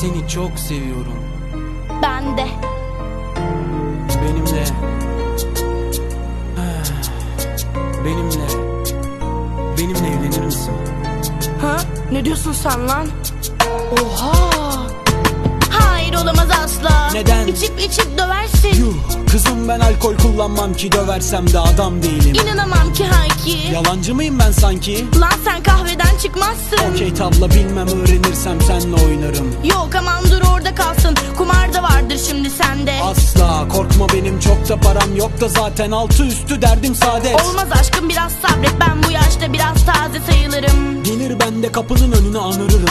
Seni çok seviyorum. Ben de. Benimle. Benimle. Benimle evlenir misin? Ha? Ne diyorsun sen lan? Oha! Hayır olamaz asla. Neden? İçip içip döversin. Yuh, kızım ben alkol kullanmam ki döversem de adam değilim. İnanamam ki Hayki. Yalancı mıyım ben sanki? Lan sen kahveden çıkmazsın. Okey tabla bilmem öğrenirsem senle oynarım. Yok aman dur orada kalsın. Kumar da vardır şimdi sende. Asla korkma benim çok da param yok da zaten altı üstü derdim saadet. Olmaz aşkım biraz sabret. Ben bu yaşta biraz taze sayılırım. Gelir ben de kapının önüne anırırım.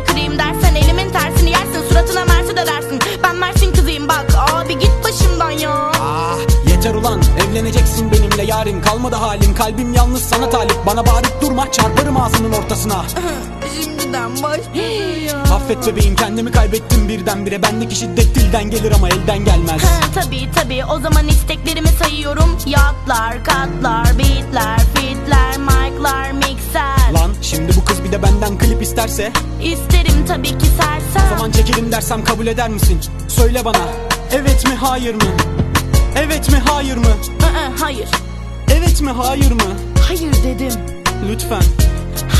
Soğanı kırayım dersen Elimin tersini yersin suratına mersi de dersin. Ben Mersin kızıyım bak abi git başımdan ya. Ah yeter ulan evleneceksin benimle yarim Kalmadı halim. Kalbim yalnız sana talip Bana bağırıp durma çarparım ağzının ortasına. Şimdiden başlıyor ya. Affet bebeğim kendimi kaybettim birdenbire. Bendeki şiddet dilden gelir ama elden gelmez. Ha, tabii tabii. O zaman isteklerimi sayıyorum. Yatlar, katlar, beatler, isterse. İsterim tabii ki O sersem. Zaman çekelim dersem kabul eder misin? Söyle bana. Evet mi hayır mı? Evet mi hayır mı? Aa, Hayır, Evet mi hayır mı? hayır dedim. Lütfen.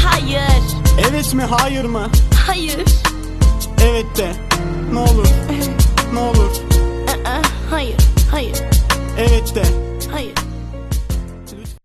Hayır, evet mi hayır mı? hayır, Evet de. Ne olur. Ne olur. Aa, hayır, hayır. Evet de